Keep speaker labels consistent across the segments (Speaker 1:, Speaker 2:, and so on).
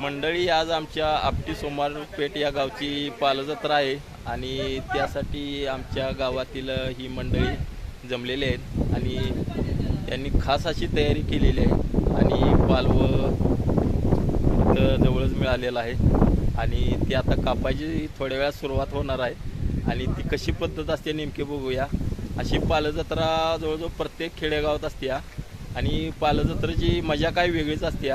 Speaker 1: मंडळी आज आमच्या आपटी सोमारपेठ या गावची पालजत्रा आहे आणि त्यासाठी आमच्या गावातील ही मंडळी जमलेली आहेत आणि त्यांनी खास अशी तयारी केलेली आहे आणि पालवं जवळच मिळालेलं आहे आणि ती आता कापायची थोड्या वेळात सुरुवात होणार आहे आणि ती कशी पद्धत असते नेमकी बघूया. अशी पालजत्रा जवळजवळ प्रत्येक खेडेगावात असते आणि पालजत्रेची मजा काय वेगळीच असते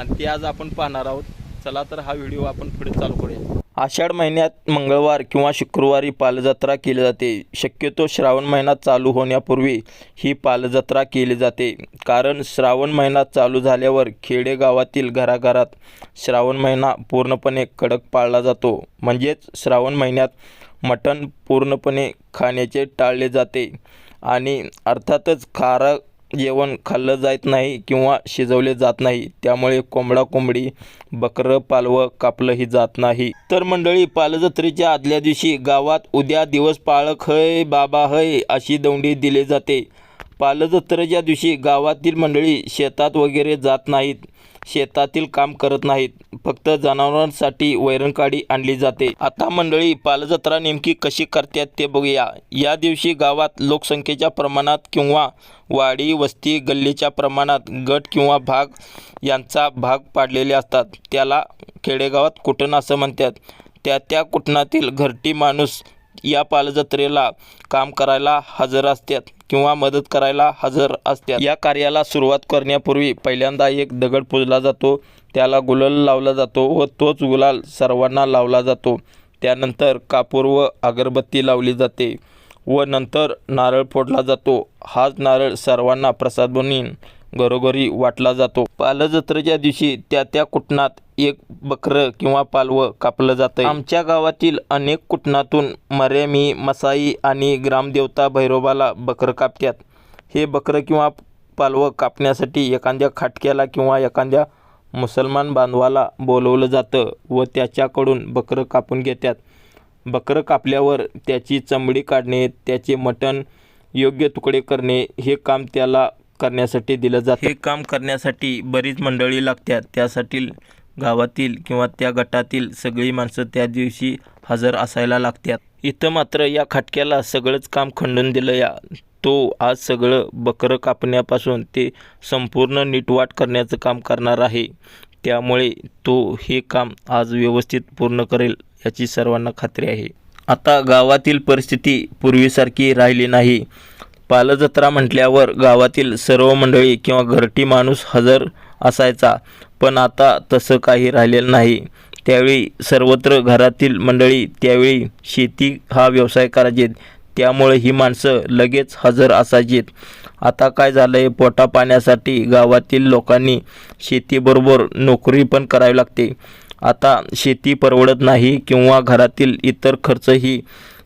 Speaker 1: आणि ती आज आपण पाहणार आहोत. चला तर हा व्हिडिओ आपण पुढे चालू करूया. आषाढ महिन्यात मंगळवार किंवा शुक्रवारी पालजत्रा केली जाते. शक्यतो श्रावण महिना चालू होण्यापूर्वी ही पालजत्रा केली जाते. कारण श्रावण महिना चालू झाल्यावर खेडेगावातील घराघरात श्रावण महिना पूर्णपणे कडक पाळला जातो. म्हणजेच श्रावण महिन्यात मटण पूर्णपणे खाण्याचे टाळले जाते. आणि अर्थातच खारं जेवण खाल्लं जात नाही किंवा शिजवले जात नाही त्यामुळे कोंबडा कोंबडी बकरं पालवं कापलंही जात नाही. तर मंडळी पालजत्रेच्या आदल्या दिवशी गावात उद्या दिवस पाळक हय बाबा हय अशी दौंडी दिली जाते. पालजत्रेच्या दिवशी गावातील मंडळी शेतात वगैरे जात नाहीत. शेतातील काम करत नाहीत. फक्त जनावरांसाठी वैरणकाडी आणली जाते. आता मंडळी पालजत्रा नेमकी कशी करतात ते बघूया. या दिवशी गावात लोकसंख्येच्या प्रमाणात किंवा वाडी वस्ती गल्लीच्या प्रमाणात गट किंवा भाग यांचा भाग पाडलेले असतात. त्याला खेडेगावात कुटण असं म्हणतात? त्या त्या कुटणातील घरटी माणूस या पालजत्रेला काम करायला हजर असतात किंवा मदत करायला हजर असतात. या कार्याला सुरुवात करण्यापूर्वी पहिल्यांदा एक दगड पुजला जातो त्याला गुलाल लावला जातो व तोच गुलाल सर्वांना लावला जातो. त्यानंतर कापूर व अगरबत्ती लावली जाते व नंतर नारळ फोडला जातो. हाच नारळ सर्वांना प्रसाद बनवून घरोघरी वाटला जातो. पालजत्रेच्या दिवशी त्या त्या कुटणात एक बकरं किंवा पालवं कापलं जातं आमच्या गावातील अनेक कुटणातून मर्यामी मसाई आणि ग्रामदेवता भैरोबाला बकरं कापतात हे बकरं किंवा पालवं कापण्यासाठी एखाद्या खाटक्याला किंवा एखाद्या मुसलमान बांधवाला बोलवलं जातं व त्याच्याकडून बकरं कापून घेतात बकरं कापल्यावर त्याची चमडी काढणे त्याचे मटण योग्य तुकडे करणे हे काम त्याला करण्यासाठी दिलं जातं. हे काम करण्यासाठी बरीच मंडळी लागतात. त्यासाठी गावातील किंवा त्या गटातील सगळी माणसं त्या दिवशी हजर असायला लागतात. इथं मात्र या खाटक्याला सगळंच काम खंडून दिलं या. तो आज सगळं बकरं कापण्यापासून ते संपूर्ण नीटवाट करण्याचं काम करणार आहे. त्यामुळे तो हे काम आज व्यवस्थित पूर्ण करेल याची सर्वांना खात्री आहे. आता गावातील परिस्थिती पूर्वीसारखी राहिली नाही. पालजत्रा म्हटल्यावर गावातील सर्व मंडळी किंवा घरटी माणूस हजर असायचा पण आता तसं काही राहिलेलं नाही. त्यावेळी सर्वत्र घरातील मंडळी त्यावेळी शेती हा व्यवसाय करायचे त्यामुळे ही माणसं लगेच हजर असायचीत. आता काय झालं आहे पोटा पाण्यासाठी गावातील लोकांनी शेतीबरोबर नोकरी पण करावी लागते. आता शेती परवडत नाही किंवा घरातील इतर खर्चही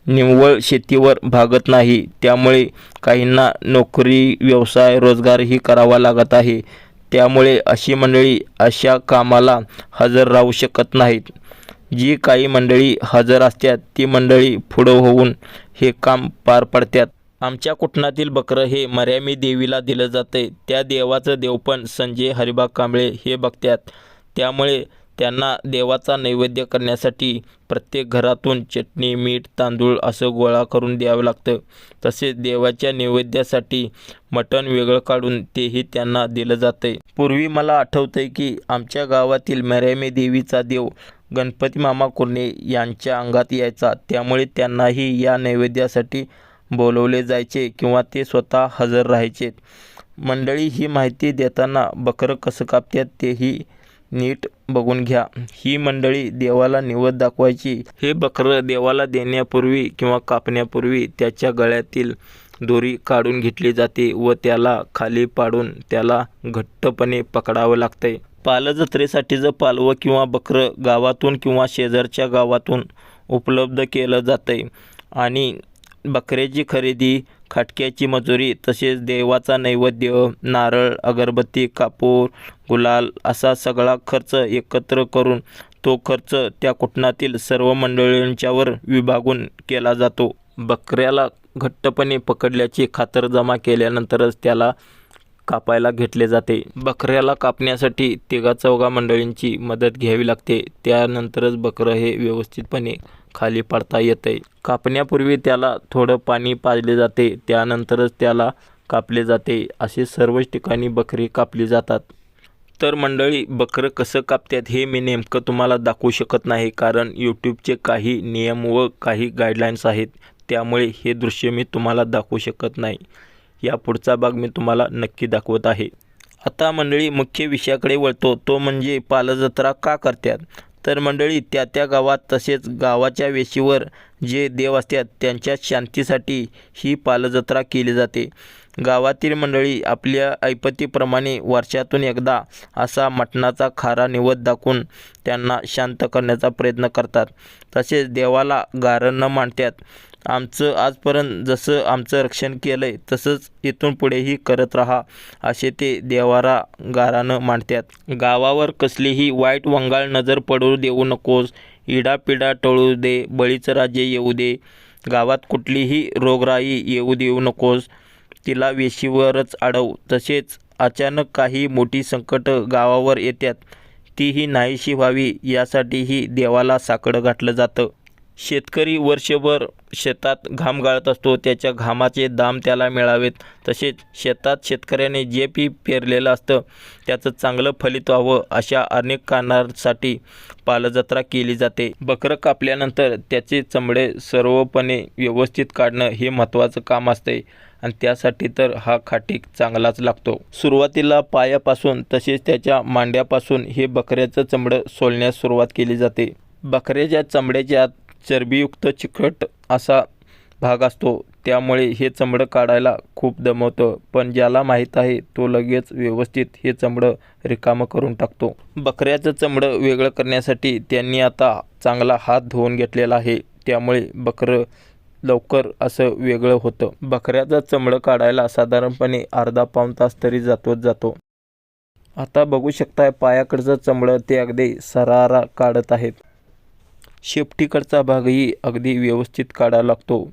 Speaker 1: निव्वळ शेतीवर भागत नाही. त्यामुळे काहींना नोकरी व्यवसाय रोजगारही करावा लागत आहे. त्यामुळे अशी मंडळी अशा कामाला हजर राहू शकत नाहीत. जी काही मंडळी हजर असतात ती मंडळी पुढं होऊन हे काम पार पडतात. आमच्या कुटणातील बकरं हे मर्यामी देवीला दिलं जाते त्या देवाचं देवपण संजय हरिबा कांबळे हे बघतात. त्यामुळे त्यांना देवाचा नैवेद्य करण्यासाठी प्रत्येक घरातून चटणी मीठ तांदूळ असं गोळा करून द्यावं लागतं. तसेच देवाच्या नैवेद्यासाठी मटण वेगळं काढून तेही त्यांना दिलं जातं पूर्वी मला आठवतंय की आमच्या गावातील मर्यामी देवीचा देव गणपती मामा कुर्णे यांच्या अंगात यायचा. त्यामुळे त्यांनाही या नैवेद्यासाठी बोलवले जायचे किंवा ते स्वतः हजर राहायचे. मंडळी ही माहिती देताना बकरं कसं कापतात तेही नीट बघून घ्या. ही मंडळी देवाला निवत दाखवायची. हे बकरं देवाला देण्यापूर्वी किंवा कापण्यापूर्वी त्याच्या गळ्यातील दोरी काढून घेतली जाते व त्याला खाली पाडून त्याला घट्टपणे पकडावं लागते पालजत्रेसाठीचं पालवं किंवा बकरं गावातून किंवा शेजारच्या गावातून उपलब्ध केलं जातं आणि बकऱ्याची खरेदी खाटक्याची मजुरी तसेच देवाचा नैवेद्य नारळ अगरबत्ती कापूर गुलाल असा सगळा खर्च एकत्र करून तो खर्च त्या कुटणातील सर्व मंडळींच्यावर विभागून केला जातो. बकऱ्याला घट्टपणे पकडल्याची खातरजमा केल्यानंतरच त्याला कापायला घेतले जाते. बकऱ्याला कापण्यासाठी तिघा चौघा मंडळींची मदत घ्यावी लागते. त्यानंतरच बकरं हे व्यवस्थितपणे खाली पाडता येते. कापण्यापूर्वी त्याला थोडं पाणी पाजले जाते त्यानंतरच त्याला कापले जाते. असे सर्वच ठिकाणी बकरी कापली जातात. तर मंडळी बकरं कसं कापतात हे मी नेमकं तुम्हाला दाखवू शकत नाही कारण यूट्यूबचे काही नियम व काही गाईडलाईन्स आहेत. त्यामुळे हे दृश्य मी तुम्हाला दाखवू शकत नाही. या पुढचा भाग मी तुम्हाला नक्की दाखवत आहे. आता मंडळी मुख्य विषयाकडे वळतो. तो म्हणजे पालजत्रा का करतात? तर मंडळी त्या त्या गावात तसेच गावाच्या वेशीवर जे देव असतात त्यांच्या शांतीसाठी ही पालजत्रा केली जाते. गावातील मंडळी आपल्या ऐपतीप्रमाणे वर्षातून एकदा असा मटणाचा खारा निवद दाखवून त्यांना शांत करण्याचा प्रयत्न करतात. तसेच देवाला गारण मांडतात आमचं आजपर्यंत जसं आमचं रक्षण केलं आहे तसंच इथून पुढेही करत राहा असे ते देवारा गारानं मांडतात. गावावर कसलीही वाईट वंगाळ नजर पडू देऊ नकोस इडापिडा टळू दे बळीचं राज्य येऊ दे. गावात कुठलीही रोगराई येऊ देऊ नकोस तिला वेशीवरच अडव तसेच अचानक काही मोठी संकट गावावर येतात तीही नाहीशी व्हावी यासाठीही देवाला साकडं घातलं जातं. शेतकरी वर्षभर शेतात घाम गाळत असतो त्याच्या घामाचे दाम त्याला मिळावेत. तसेच शेतात शेतकऱ्याने जे पीक पेरलेलं असतं त्याचं चांगलं फलित व्हावं अशा अनेक कारणांसाठी पालजत्रा केली जाते. बकरं कापल्यानंतर त्याचे चमडे सर्वपणे व्यवस्थित काढणं हे महत्त्वाचं काम असते आणि त्यासाठी तर हा खाटीक चांगलाच लागतो. सुरुवातीला पायापासून तसेच त्याच्या मांड्यापासून हे बकऱ्याचं चमडं सोलण्यास सुरुवात केली जाते. बकऱ्याच्या चमड्याच्या आत चरबीयुक्त चिकट असा भाग असतो. त्यामुळे हे चमडं काढायला खूप दमवतं. पण ज्याला माहीत आहे तो लगेच व्यवस्थित हे चमडं रिकामं करून टाकतो. बकऱ्याचं चमडं वेगळं करण्यासाठी त्यांनी आता चांगला हात धुवून घेतलेला आहे. त्यामुळे बकरं लवकर असं वेगळं होतं. बकऱ्याचं चमडं काढायला साधारणपणे अर्धा पाऊण तास तरी जातोच जातो. आता बघू शकताय पायाकडचं चमडं ते अगदी सरारा काढत आहेत. शेपटीकडचा भागही अगदी व्यवस्थित काढावा लागतो.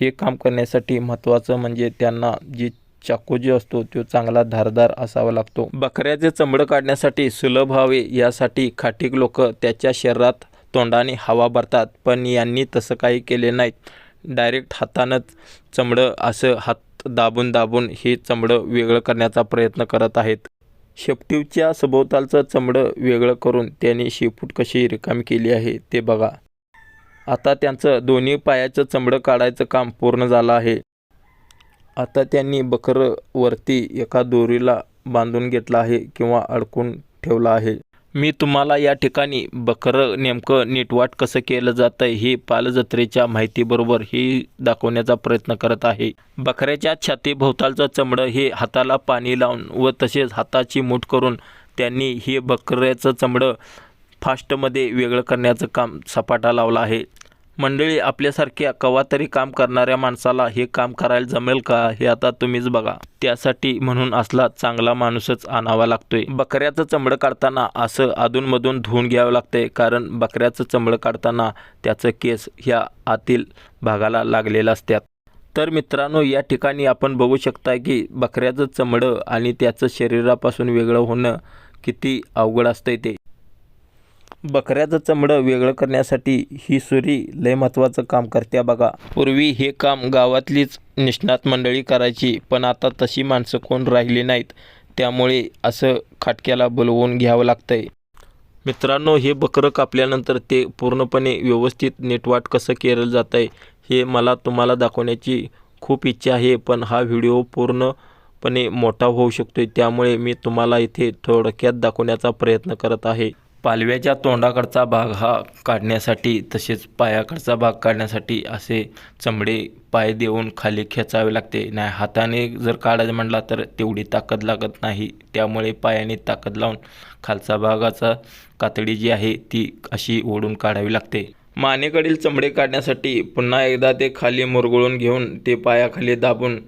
Speaker 1: हे काम करण्यासाठी महत्त्वाचं म्हणजे त्यांना जी चाकू जो असतो तो चांगला धारदार असावा लागतो. बकऱ्याचे चमडं काढण्यासाठी सुलभ व्हावे यासाठी खाटीक लोक त्याच्या शरीरात तोंडाने हवा भरतात पण यांनी तसं काही केले नाहीत डायरेक्ट हातानंच चमडं असं हात दाबून दाबून हे चमडं वेगळं करण्याचा प्रयत्न करत आहेत. शेपटीवच्या सभोवतालचं चमडं वेगळं करून त्यांनी शेपूट कशी रिकामी केली आहे ते बघा. आता त्यांचं दोन्ही पायाचं चमडं काढायचं काम पूर्ण झालं आहे. आता त्यांनी बकरं वरती एका दोरीला बांधून घेतलं आहे किंवा अडकून ठेवलं आहे. मी तुम्हाला या ठिकाणी बकरं नेमकं नीटवाट कसं केलं जातं हे पालजत्रेच्या माहितीबरोबर हे दाखवण्याचा प्रयत्न करत आहे. बकऱ्याच्या छातीभोवतालचं चमडं हे हाताला पाणी लावून व तसेच हाताची मूठ करून त्यांनी हे बकऱ्याचं चमडं फास्टमध्ये वेगळं करण्याचं काम सपाटा लावलं आहे. मंडळी आपल्यासारख्या कवा तरी काम करणाऱ्या माणसाला हे काम करायला जमेल का हे आता तुम्हीच बघा. त्यासाठी म्हणून असला चांगला माणूसच आणावा लागतोय. बकऱ्याचं चमडं काढताना असं अधूनमधून धुवून घ्यावं लागतंय कारण बकऱ्याचं चमडं काढताना त्याचं केस ह्या आतील भागाला लागलेलं असतात तर मित्रांनो या ठिकाणी आपण बघू शकता की बकऱ्याचं चमडं आणि त्याचं शरीरापासून वेगळं होणं किती अवघड असतंय ते. बकऱ्याचं चमडं वेगळं करण्यासाठी ही सुरी लय महत्त्वाचं काम करते बघा. पूर्वी हे काम गावातलीच निष्णात मंडळी करायची पण आता तशी माणसं कोण राहिली नाहीत. त्यामुळे असं खाटक्याला बोलवून घ्यावं लागतंय. मित्रांनो हे बकरं कापल्यानंतर ते पूर्णपणे व्यवस्थित नेटवाट कसं केलं जात आहे हे मला तुम्हाला दाखवण्याची खूप इच्छा आहे पण हा व्हिडिओ पूर्णपणे मोठा होऊ शकतो त्यामुळे मी तुम्हाला इथे थोडक्यात दाखवण्याचा प्रयत्न करत आहे. पालव्याच्या तोंडाकडचा भाग हा काढण्यासाठी तसेच पायाकडचा भाग काढण्यासाठी असे चमडे पाय देऊन खाली खेचावे लागते. नाही हाताने जर काढायचं म्हटला तर तेवढी ताकद लागत नाही. त्यामुळे पायाने ताकद लावून खालचा भागाचा कातडी जी आहे ती अशी ओढून काढावी लागते. मानेकडील चमडे काढण्यासाठी पुन्हा एकदा ते खाली मुरगळून घेऊन ते पायाखाली दाबून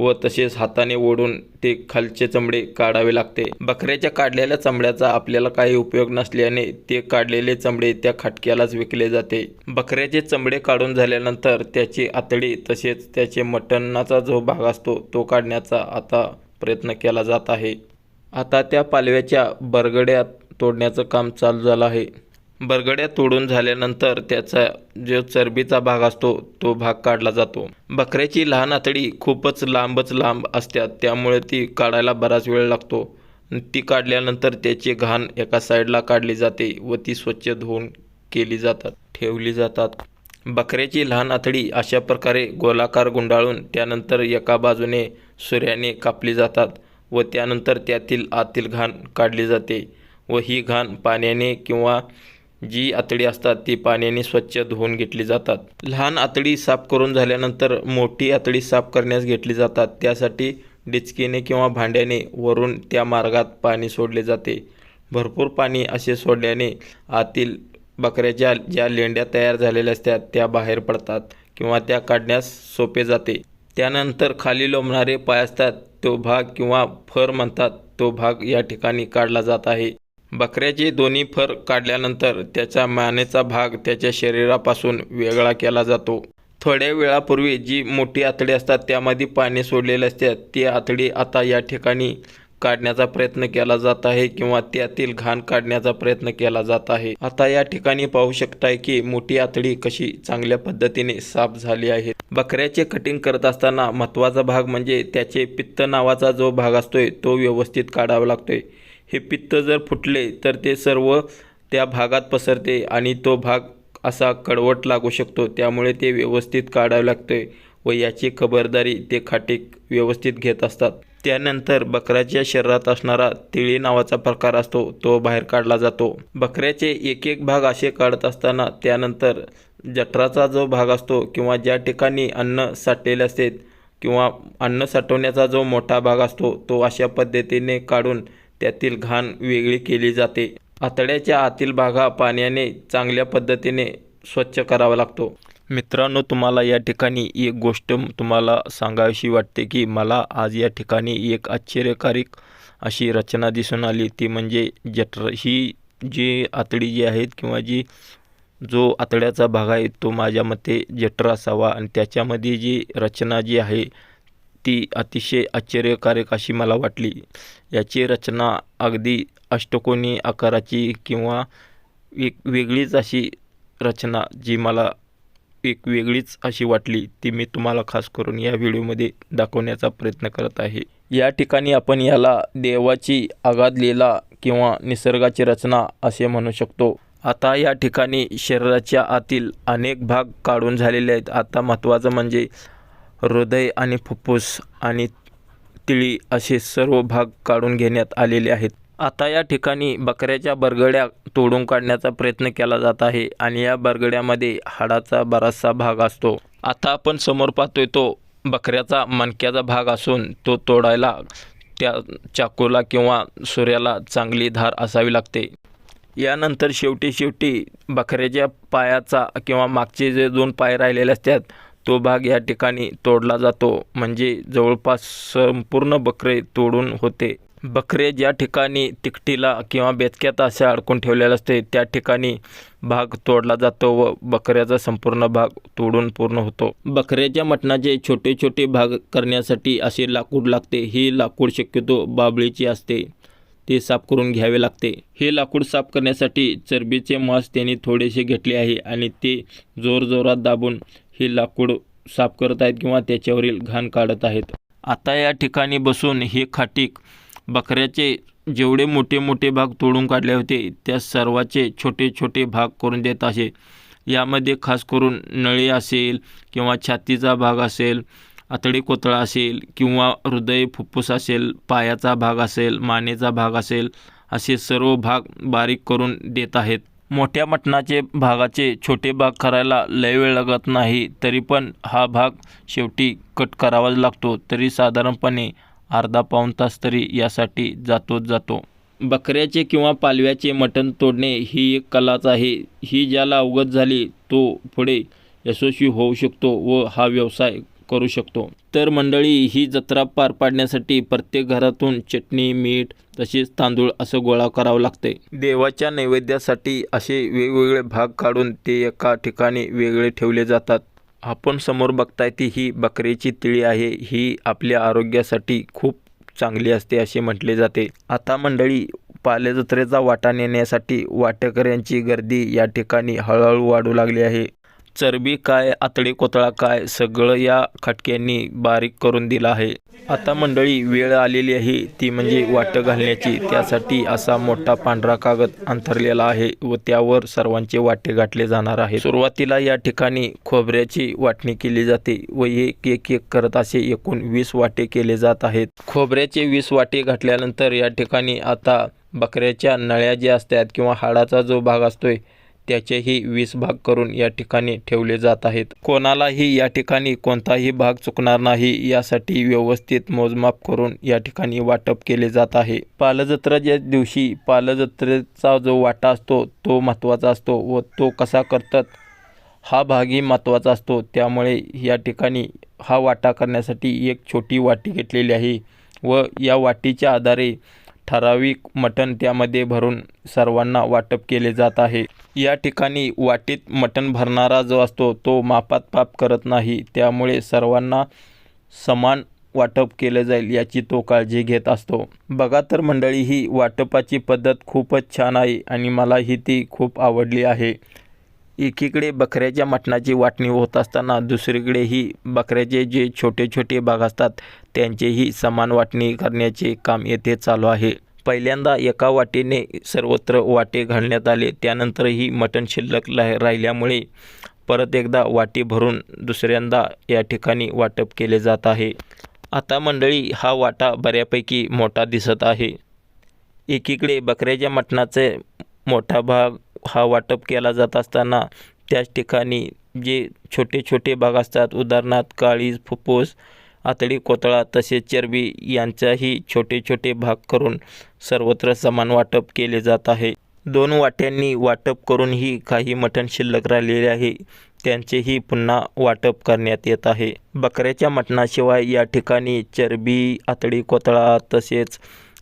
Speaker 1: व तसेच हाताने ओढून ते खालचे चमडे काढावे लागते. बकऱ्याच्या काढलेल्या चमड्याचा आपल्याला काही उपयोग नसल्याने ते काढलेले चमडे त्या खाटक्यालाच विकले जाते. बकऱ्याचे चमडे काढून झाल्यानंतर त्याची आतडी तसेच त्याचे मटणाचा जो भाग असतो तो काढण्याचा आता प्रयत्न केला जात आहे. आता त्या पालव्याच्या बरगड्या तोडण्याचं काम चालू झालं आहे. बरगड्या तोडून झाल्यानंतर त्याचा जो चरबीचा भाग असतो तो भाग काढला जातो. बकऱ्याची लहान आतडी खूपच लांबच लांब असतात त्यामुळे ती काढायला बराच वेळ लागतो. ती काढल्यानंतर त्याची घाण एका साईडला काढली जाते व ती स्वच्छ धुवून केली जातात ठेवली जातात. बकऱ्याची लहान आतडी अशा प्रकारे गोलाकार गुंडाळून त्यानंतर एका बाजूने सूर्याने कापली जातात व त्यानंतर त्यातील आतील घाण काढली जाते व ही घाण पाण्याने किंवा जी आतडी असतात ती पाण्याने स्वच्छ धुवून घेतली जातात. लहान आतडी साफ करून झाल्यानंतर मोठी आतडी साफ करण्यास घेतली जातात. त्यासाठी डिचकीने किंवा भांड्याने वरून त्या मार्गात पाणी सोडले जाते. भरपूर पाणी असे सोडल्याने आतील बकऱ्याच्या ज्या लेंड्या तयार झालेल्या असतात त्या बाहेर पडतात किंवा त्या काढण्यास सोपे जाते. त्यानंतर खाली लोंबणारे पाय असतात तो भाग किंवा फर म्हणतात तो भाग या ठिकाणी काढला जात आहे. बकऱ्याचे दोन्ही फर काढल्यानंतर त्याचा मानेचा भाग त्याच्या शरीरापासून वेगळा केला जातो. थोड्या वेळापूर्वी जी मोठी आतडी असतात त्यामध्ये पाणी सोडलेले असतात ती आतडी आता या ठिकाणी काढण्याचा प्रयत्न केला जात आहे किंवा त्यातील घाण काढण्याचा प्रयत्न केला जात आहे. आता या ठिकाणी पाहू शकताय की मोठी आतडी कशी चांगल्या पद्धतीने साफ झाली आहे. बकऱ्याचे कटिंग करत असताना महत्त्वाचा भाग म्हणजे त्याचे पित्त नावाचा जो भाग असतोय तो व्यवस्थित काढावा लागतोय. हे पित्त जर फुटले तर ते सर्व त्या भागात पसरते आणि तो भाग असा कडवट लागू शकतो. त्यामुळे ते व्यवस्थित काढावे लागते व याची खबरदारी ते खाटीक व्यवस्थित घेत असतात. त्यानंतर बकऱ्याच्या शरीरात असणारा तिळी नावाचा प्रकार असतो तो बाहेर काढला जातो. बकऱ्याचे एक एक भाग असे काढत असताना त्यानंतर जठराचा जो भाग असतो किंवा ज्या ठिकाणी अन्न साठलेले असते किंवा अन्न साठवण्याचा जो मोठा भाग असतो तो अशा पद्धतीने काढून त्यातील घाण वेगळी केली जाते. आतड्याच्या आतील भागा पाण्याने चांगल्या पद्धतीने स्वच्छ करावा लागतो. मित्रांनो तुम्हाला या ठिकाणी एक गोष्ट तुम्हाला सांगावीशी वाटते की मला आज या ठिकाणी एक आश्चर्यकारक अशी रचना दिसून आली. ती म्हणजे जठर ही जी आतडी जी आहेत किंवा जी जो आतड्याचा भाग आहे तो माझ्या मते जठर असावा आणि त्याच्यामध्ये जी रचना जी आहे ती अतिशय आश्चर्यकारक अशी मला वाटली. याची रचना अगदी अष्टकोनी आकाराची किंवा एक वेगळीच अशी रचना जी मला एक वेगळीच अशी वाटली ती मी तुम्हाला खास करून या व्हिडिओमध्ये दाखवण्याचा प्रयत्न करत आहे. या ठिकाणी आपण याला देवाची आगाध लीला किंवा निसर्गाची रचना असे म्हणू शकतो. आता या ठिकाणी शरीराच्या आतील अनेक भाग काढून झालेले आहेत. आता महत्त्वाचं म्हणजे हृदय आणि फुफ्फुस आणि तिळी असे सर्व भाग काढून घेण्यात आलेले आहेत. आता या ठिकाणी बकऱ्याच्या बरगड्या तोडून काढण्याचा प्रयत्न केला जात आहे आणि या बरगड्यामध्ये हाडाचा बराचसा भाग असतो. आता आपण समोर पाहतोय तो बकऱ्याचा मणक्याचा भाग असून तो तोडायला त्या चाकूला किंवा सूर्याला चांगली धार असावी लागते. यानंतर शेवटी शेवटी बकऱ्याच्या पायाचा किंवा मागचे जे दोन पाय राहिलेले असतात तो भाग या ठिकाणी तोडला जातो. म्हणजे जवळपास संपूर्ण बकरे तोडून होते. बकरे ज्या ठिकाणी तिकटीला किंवा बेचक्यात असे अडकून ठेवलेले असते त्या ठिकाणी भाग तोडला जातो व बकऱ्याचा संपूर्ण भाग तोडून पूर्ण होतो. बकऱ्याच्या मटणाचे छोटे छोटे भाग करण्यासाठी असे लाकूड लागते. ही लाकूड शक्यतो बाबळीची असते. ते साफ करून घ्यावे लागते. हे लाकूड साफ करण्यासाठी चरबीचे मांस त्यांनी थोडेसे घेतले आहे आणि ते जोरजोरात दाबून हे लाकूड साफ करत आहेत किंवा त्याच्यावरील घाण काढत आहेत. आता या ठिकाणी बसून हे खाटीक बकऱ्याचे जेवढे मोठे मोठे भाग तोडून काढले होते त्या सर्वाचे छोटे छोटे भाग करून देत असे यामध्ये खास करून नळी असेल किंवा छातीचा भाग असेल आतडी कोतळा असेल किंवा हृदय फुफ्फुस असेल पायाचा भाग असेल मानेचा भाग असेल असे सर्व भाग बारीक करून देत आहेत. मोठ्या मटणाचे भागाचे छोटे भाग करायला लय वेळ लागत नाही तरी पण हा भाग शेवटी कट करावाच लागतो तरी साधारणपणे अर्धा पाऊण तास तरी यासाठी जातोच जातो. बकऱ्याचे किंवा पालव्याचे मटण तोडणे ही एक कलाच आहे. ही ज्याला अवगत झाली तो पुढे यशस्वी होऊ शकतो व हा व्यवसाय करू शकतो. तर मंडळी ही जत्रा पार पाडण्यासाठी प्रत्येक घरातून चटणी मीठ तसेच तांदूळ असं गोळा करावं लागते. देवाच्या नैवेद्यासाठी असे वेगवेगळे भाग काढून ते एका ठिकाणी वेगळे ठेवले जातात. आपण समोर बघताय ती ही बकरीची तिळी आहे. ही आपल्या आरोग्यासाठी खूप चांगली असते असे म्हटले जाते. आता मंडळी पालेजत्रेचा वाटा नेण्यासाठी वाटेकऱ्यांची गर्दी या ठिकाणी हळूहळू वाढू लागली आहे. चरबी काय आतडे कोतळा काय सगळं या खटक्यांनी बारीक करून दिलं आहे. आता मंडळी वेळ आलेली आहे ती म्हणजे वाट घालण्याची. त्यासाठी असा मोठा पांढरा कागद अंथरलेला आहे व त्यावर सर्वांचे वाटे गाठले जाणार आहे सुरुवातीला या ठिकाणी खोबऱ्याची वाटणी केली जाते व एक एक एक करत असे एकूण वीस वाटे केले जात आहेत. खोबऱ्याचे वीस वाटे घातल्यानंतर या ठिकाणी आता बकऱ्याच्या नळ्या ज्या असतात किंवा हाडाचा जो भाग असतोय त्याचेही वीस भाग करून या ठिकाणी ठेवले जात आहेत. कोणालाही या ठिकाणी कोणताही भाग चुकणार नाही यासाठी व्यवस्थित मोजमाप करून या ठिकाणी वाटप केले जात आहे. पालजत्रेच्या दिवशी पालजत्रेचा जो वाटा असतो तो महत्त्वाचा असतो व तो कसा करतात हा भागही महत्त्वाचा असतो. त्यामुळे या ठिकाणी हा वाटा करण्यासाठी एक छोटी वाटी घेतलेली आहे व या वाटीच्या आधारे ठराविक मटण त्यामध्ये भरून सर्वांना वाटप केले जात आहे. या ठिकाणी वाटीत मटण भरणारा जो असतो तो मापात पाप करत नाही. त्यामुळे सर्वांना समान वाटप केलं जाईल याची तो काळजी घेत असतो. बघा तर मंडळी ही वाटपाची पद्धत खूपच छान आहे आणि मलाही ती खूप आवडली आहे. एकीकडे बकऱ्याच्या मटणाची वाटणी होत असताना दुसरीकडे ही बकऱ्याचे जे छोटे छोटे भाग असतात त्यांचेही समान वाटणी करण्याचे काम येथे चालू आहे. पहिल्यांदा एका वाटेने सर्वत्र वाटे घालण्यात आले. त्यानंतरही मटण शिल्लक ला राहिल्यामुळे परत एकदा वाटी भरून दुसऱ्यांदा या ठिकाणी वाटप केले जात आहे. आता मंडळी हा वाटा बऱ्यापैकी मोठा दिसत आहे. एकीकडे बकऱ्याच्या मटणाचे मोठा भाग हा वाटप केला जात असताना त्याच ठिकाणी जे छोटे छोटे भाग असतात उदाहरणार्थ काळीज फुप्फूस आतडी कोतळा तसेच चरबी यांचाही छोटे छोटे भाग करून सर्वत्र समान वाटप केले जात आहे. दोन वाट्यांनी वाटप करूनही काही मटण शिल्लक राहिलेले आहे. त्यांचेही पुन्हा वाटप करण्यात येत आहे. बकऱ्याच्या मटणाशिवाय या ठिकाणी चरबी आतडी कोतळा तसेच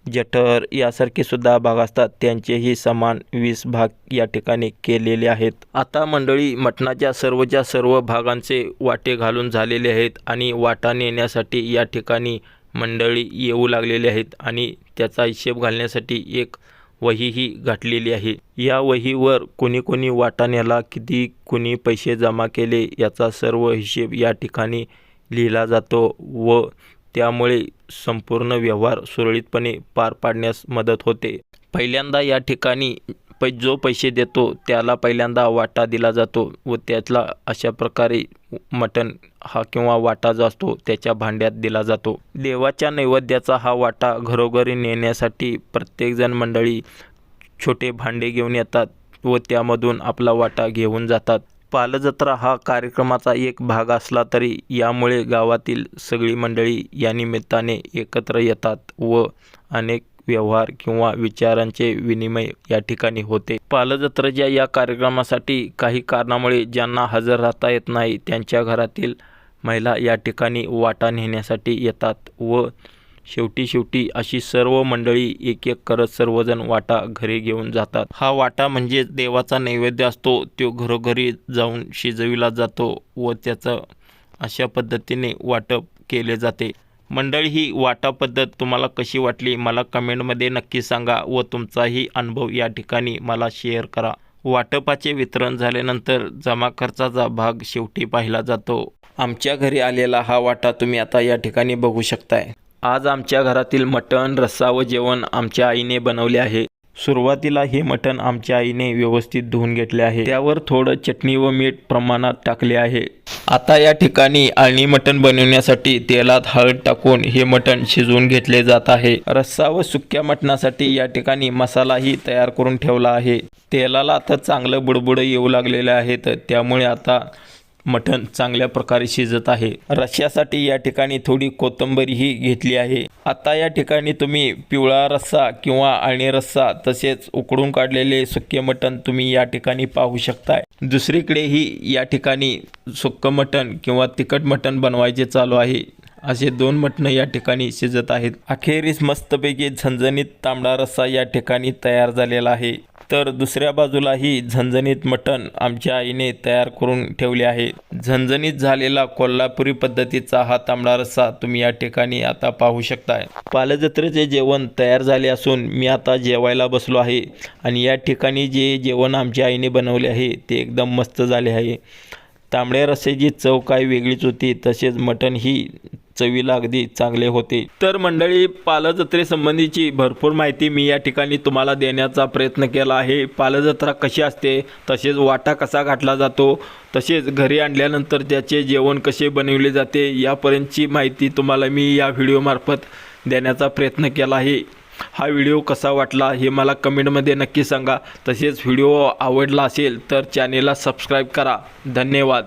Speaker 1: जठर यासारखे सुद्धा भाग असतात. त्यांचेही समान वीस भाग या ठिकाणी केलेले आहेत. आता मंडळी मटणाच्या सर्वच्या सर्व भागांचे वाटे घालून झालेले आहेत आणि वाटा नेण्यासाठी या ठिकाणी मंडळी येऊ लागलेले आहेत आणि त्याचा हिशेब घालण्यासाठी एक वहीही घातलेली आहे. या वहीवर कोणी कोणी वाटा नेला किती कोणी पैसे जमा केले याचा सर्व हिशेब या ठिकाणी लिहिला जातो व त्यामुळे संपूर्ण व्यवहार सुरळीतपणे पार पाडण्यास मदत होते. पहिल्यांदा या ठिकाणी पै जो पैसे देतो त्याला पहिल्यांदा वाटा दिला जातो व त्यातला अशा प्रकारे मटण हा किंवा वाटा जो असतो त्याच्या भांड्यात दिला जातो. देवाच्या नैवेद्याचा हा वाटा घरोघरी नेण्यासाठी प्रत्येकजण मंडळी छोटे भांडे घेऊन येतात व त्यामधून आपला वाटा घेऊन जातात. पालजत्रा हा कार्यक्रमाचा एक भाग असला तरी यामुळे गावातील सगळी मंडळी या निमित्ताने एकत्र येतात व अनेक व्यवहार किंवा विचारांचे विनिमय या ठिकाणी होते. पालजत्रेच्या या कार्यक्रमासाठी काही कारणामुळे ज्यांना हजर राहता येत नाही त्यांच्या घरातील महिला या ठिकाणी वाटा नेण्यासाठी येतात व शेवटी शेवटी अशी सर्व मंडळी एक एक करत सर्वजण वाटा घरी घेऊन जातात. हा वाटा म्हणजे देवाचा नैवेद्य असतो तो घरोघरी जाऊन शिजविला जातो व त्याचं अशा पद्धतीने वाटप केले जाते. मंडळी ही वाटा पद्धत तुम्हाला कशी वाटली मला कमेंटमध्ये नक्की सांगा व तुमचाही अनुभव या ठिकाणी मला शेअर करा. वाटपाचे वितरण झाल्यानंतर जमा खर्चाचा भाग शेवटी पाहिला जातो. आमच्या घरी आलेला हा वाटा तुम्ही आता या ठिकाणी बघू शकताय. आज आमच्या घरातील मटण रस्सा व जेवण आमच्या आईने बनवले आहे. सुरुवातीला हे मटण आमच्या आईने व्यवस्थित धुवून घेतले आहे. त्यावर थोडं चटणी व मीठ प्रमाणात टाकले आहे. आता या ठिकाणी आळणी मटण बनवण्यासाठी तेलात हळद टाकून हे मटण शिजवून घेतले जात आहे. रस्सा व सुक्या मटणासाठी या ठिकाणी मसालाही तयार करून ठेवला आहे. तेलाला आता चांगलं बुडबुड येऊ लागलेलं आहे तर त्यामुळे आता मटण चांगल्या प्रकारे शिजत आहे. रश्यासाठी या ठिकाणी थोडी कोथंबरीही घेतली आहे. आता या ठिकाणी तुम्ही पिवळा रस्सा किंवा आणि रस्सा तसेच उकडून काढलेले सुके मटण तुम्ही या ठिकाणी पाहू शकताय. दुसरीकडेही या ठिकाणी सुक्क मटण किंवा तिखट मटण बनवायचे चालू आहे. असे दोन मटणं या ठिकाणी शिजत आहेत. अखेरीस मस्तपैकी झणझणीत तांबडा रस्सा या ठिकाणी तयार झालेला आहे. तर दुसऱ्या बाजूलाही झणझणीत मटण आमच्या आईने तयार करून ठेवले आहे. झणझणीत झालेला कोल्हापुरी पद्धतीचा हा तांबडा रस्सा तुम्ही या ठिकाणी आता पाहू शकताय. पालजत्रेचे जेवण तयार झाले असून मी आता जेवायला बसलो आहे आणि या ठिकाणी जे जेवण आमच्या आईने बनवले आहे ते एकदम मस्त झाले आहे. तांबड्या रस्स्याची चव काय वेगळीच होती तसेच मटण ही चवीला अगदी चांगले होते. तर मंडळी पालजत्रेसंबंधीची भरपूर माहिती मी या ठिकाणी तुम्हाला देण्याचा प्रयत्न केला आहे. पालजत्रा कशी असते तसेच वाटा कसा घातला जातो तसेच घरी आणल्यानंतर त्याचे जेवण कसे बनवले जाते यापर्यंतची माहिती तुम्हाला मी या व्हिडिओमार्फत देण्याचा प्रयत्न केला आहे. हा व्हिडिओ कसा वाटला हे मला कमेंटमध्ये नक्की सांगा. तसेच व्हिडिओ आवडला असेल तर चॅनेलला सबस्क्राईब करा. धन्यवाद.